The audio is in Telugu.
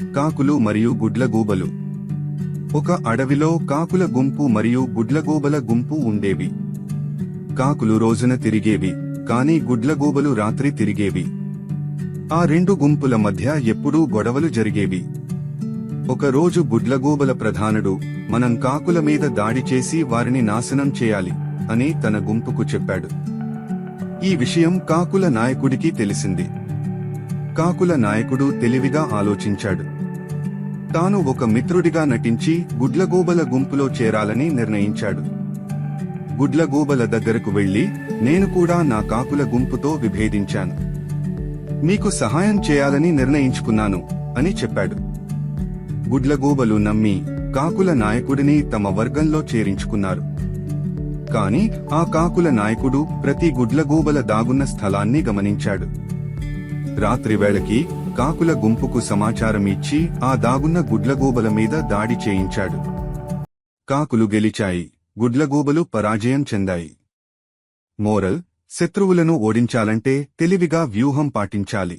కాకులు మరియు గుడ్లగూబలు. ఒక అడవిలో కాకుల గుంపు మరియు గుడ్లగూబల గుంపు ఉండేవి. కాకులు రోజున తిరిగేవి కాని గుడ్లగూబలు రాత్రి తిరిగేవి. ఆ రెండు గుంపుల మధ్య ఎప్పుడూ గొడవలు జరిగేవి. ఒకరోజు గుడ్లగూబల ప్రధానుడు మనం కాకుల మీద దాడి చేసి వారిని నాశనం చేయాలి అని తన గుంపుకు చెప్పాడు. ఈ విషయం కాకుల నాయకుడికి తెలిసింది. కాకుల నాయకుడు తెలివిగా ఆలోచించాడు. తాను ఒక మిత్రుడిగా నటించి గుడ్లగూబల గుంపులో చేరాలని నిర్ణయించాడు. గుడ్లగూబల దగ్గరకు వెళ్ళి నేను కూడా నా కాకుల గుంపుతో విభేదించాను. మీకు సహాయం చేయాలని నిర్ణయించుకున్నాను అని చెప్పాడు. గుడ్లగూబలు నమ్మి కాకుల నాయకుడిని తమ వర్గంలో చేరించుకున్నారు. కాని ఆ కాకుల నాయకుడు ప్రతి గుడ్లగూబల దాగున్న స్థలాన్ని గమనించాడు. రాత్రివేళకి కాకుల గుంపుకు సమాచారం ఇచ్చి ఆ దాగున్న గుడ్లగూబల మీద దాడి చేయించాడు. కాకులు గెలిచాయి. గుడ్లగూబలు పరాజయం చెందాయి. మోరల్ శత్రువులను ఓడించాలంటే తెలివిగా వ్యూహం పాటించాలి.